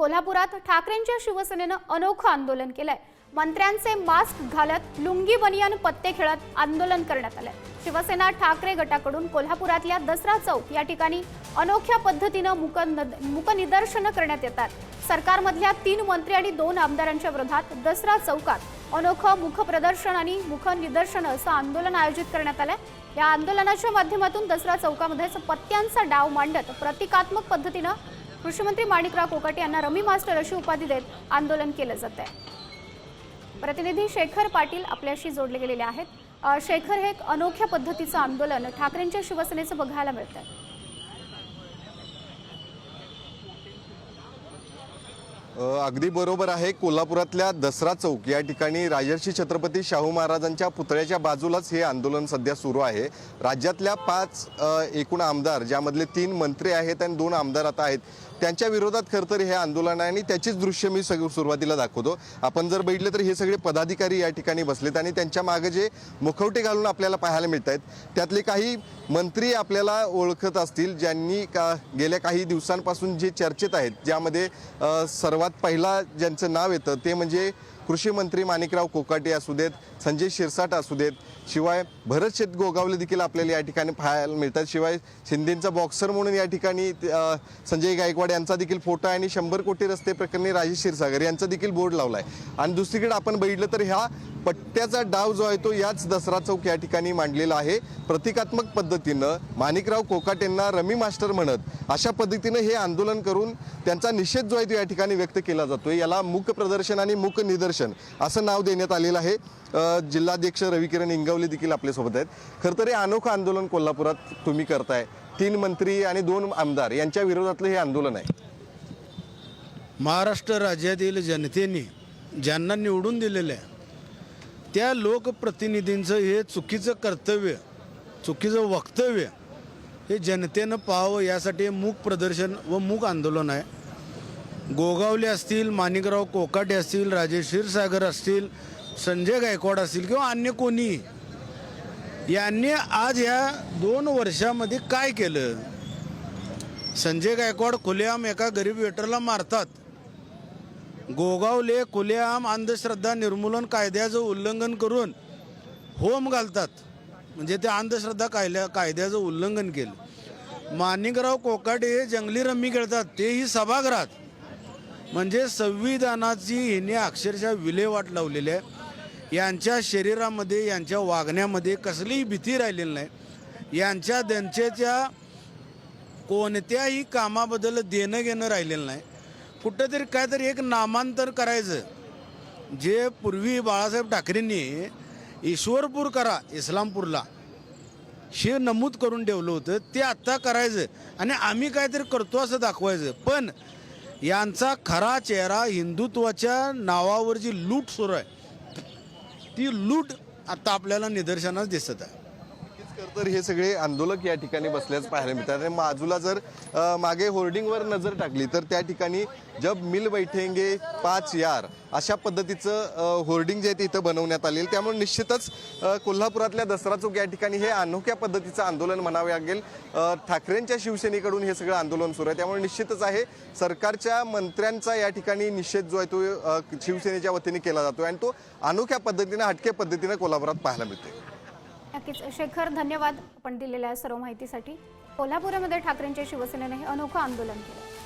कोल्हापुरात ठाकरेंच्या शिवसेनेनं अनोखं आंदोलन केलंय. मंत्र्यांचे मास्क घालत लुंगी बनियान पत्ते खेळत आंदोलन करण्यात आलंय. शिवसेना ठाकरे गटाकडून कोल्हापुरातल्या दसरा चौक या ठिकाणी अनोख्या पद्धतीनं मुक मुकनिदर्शनं करण्यात येतात. सरकारमधल्या तीन मंत्री आणि दोन आमदारांच्या विरोधात दसरा चौकात अनोखं मुखप्रदर्शन आणि मुखनिदर्शन असं आंदोलन आयोजित करण्यात आलंय. या आंदोलनाच्या माध्यमातून दसरा चौकामध्येच पत्त्यांचा डाव मांडत प्रतिकात्मक पद्धतीनं कृषीमंत्री माणिकराव कोकाटे यांना रमी मास्टर अशी उपाधी देत आंदोलन केलं जात आहे. प्रतिनिधी शेखर पाटील आपल्याशी जोडले गेलेले आहेत. शेखर हे एक अनोख्या पद्धतीचं आंदोलन ठाकरेंच्या शिवसेनेचं बघायला मिळतं अगदी बरोबर आहे. कोल्हापुरातल्या दसरा चौक या ठिकाणी राजर्षी छत्रपती शाहू महाराजांच्या पुतळ्याच्या बाजूलाच हे आंदोलन सध्या सुरू आहे. राज्यातल्या पाच एकूण आमदार ज्यामधले तीन मंत्री आहेत आणि दोन आमदार आता आहेत त्यांच्या विरोधात खरं तर हे आंदोलन आहे आणि त्याचीच दृश्य मी सग सुरुवातीला दाखवतो. आपण जर बघितलं तर हे सगळे पदाधिकारी या ठिकाणी बसलेत आणि त्यांच्या मागे जे मुखवटे घालून आपल्याला पाहायला मिळत आहेत त्यातले काही मंत्री आपल्याला ओळखत असतील ज्यांनी का गेल्या काही दिवसांपासून जे चर्चेत आहेत ज्यामध्ये सर्वात सर्वात पहिला ज्यांचं नाव येतं ते म्हणजे कृषी मंत्री माणिकराव कोकाटे असू देत संजय शिरसाट असू देत शिवाय भरत शेत गोगावले देखील आपल्याला या ठिकाणी पाहायला मिळतात. शिवाय शिंदेचा बॉक्सर म्हणून या ठिकाणी संजय गायकवाड यांचा देखील फोटो आहे आणि शंभर कोटी रस्ते प्रकरणी राजेश क्षीरसागर यांचा देखील बोर्ड लावला आहे आणि दुसरीकडे आपण बघितलं तर ह्या पट्ट्याचा डाव जो आहे तो याच दसरा चौक या ठिकाणी मांडलेला आहे. प्रतिकात्मक पद्धतीनं माणिकराव कोकाटेंना रमी मास्टर म्हणत अशा पद्धतीनं हे आंदोलन करून त्यांचा निषेध जो आहे तो या ठिकाणी व्यक्त केला जातोय. याला मूक प्रदर्शन आणि मूक निदर्शन असं नाव देण्यात आलेलं आहे. जिल्हाध्यक्ष रविकिरण इंगवले देखील आपल्यासोबत आहेत. खरं तर हे अनोखं आंदोलन कोल्हापुरात तुम्ही करताय. तीन मंत्री आणि दोन आमदार यांच्या विरोधातलं हे आंदोलन आहे. महाराष्ट्र राज्यातील जनतेने ज्यांना निवडून दिलेलं आहे त्या लोकप्रतिनिधींचं हे चुकीचं कर्तव्य चुकीचं वक्तव्य हे जनतेनं पाहावं यासाठी मूक प्रदर्शन व मूक आंदोलन आहे. गोगावले असतील माणिकराव कोकाटे असतील राजेश क्षीरसागर असतील संजय गायकवाड असतील किंवा अन्य कोणी यांनी आज ह्या दोन वर्षामध्ये काय केलं? संजय गायकवाड खुलेआम एका गरीब वेटरला मारतात. गोगावले खुलेआम अंधश्रद्धा निर्मूलन कायद्याचं उल्लंघन करून होम घालतात. म्हणजे ते अंधश्रद्धा कायद्या कायद्याचं उल्लंघन केलं. माणिकराव कोकाटे जंगली रम्मी खेळतात. तेही सभागृहात. म्हणजे संविधानाची हिने अक्षरशः विल्हेवाट लावलेली आहे. यांच्या शरीरामध्ये यांच्या वागण्यामध्ये कसलीही भीती राहिलेली नाही. यांच्या त्यांच्याच्या कोणत्याही कामाबद्दल देणं घेणं राहिलेलं नाही. कुठंतरी काहीतरी एक नामांतर करायचं. जे पूर्वी बाळासाहेब ठाकरेंनी ईश्वरपूर करा इस्लामपूरला हे नमूद करून ठेवलं होतं ते आत्ता करायचं. आणि आम्ही काहीतरी करतो असं दाखवायचं. पण यांचा खरा चेहरा हिंदुत्वाच्या नावावर जी लूट सुरू आहे ती लूट आता आपल्याला निदर्शनास दिसत आहे. तर हे सगळे आंदोलक या ठिकाणी बसल्याच पाहायला मिळतात. आणि बाजूला जर मागे होर्डिंगवर नजर टाकली तर त्या ठिकाणी जब मिल बैठेंगे पाच यार अशा पद्धतीचं होर्डिंग जे आहे ते इथं बनवण्यात आलेलं त्यामुळे निश्चितच कोल्हापुरातल्या दसरा चौक या ठिकाणी हे अनोख्या पद्धतीचं आंदोलन म्हणावे लागेल. ठाकरेंच्या शिवसेनेकडून हे सगळं आंदोलन सुरू आहे. त्यामुळे निश्चितच आहे सरकारच्या मंत्र्यांचा या ठिकाणी निषेध जो आहे तो शिवसेनेच्या वतीने केला जातो आणि तो अनोख्या पद्धतीनं हटक्या पद्धतीनं कोल्हापुरात पाहायला मिळते नक्कीच. शेखर धन्यवाद आपण दिलेल्या सर्व माहितीसाठी. कोल्हापुरामध्ये ठाकरेंच्या शिवसेनेने अनोखं आंदोलन केलं.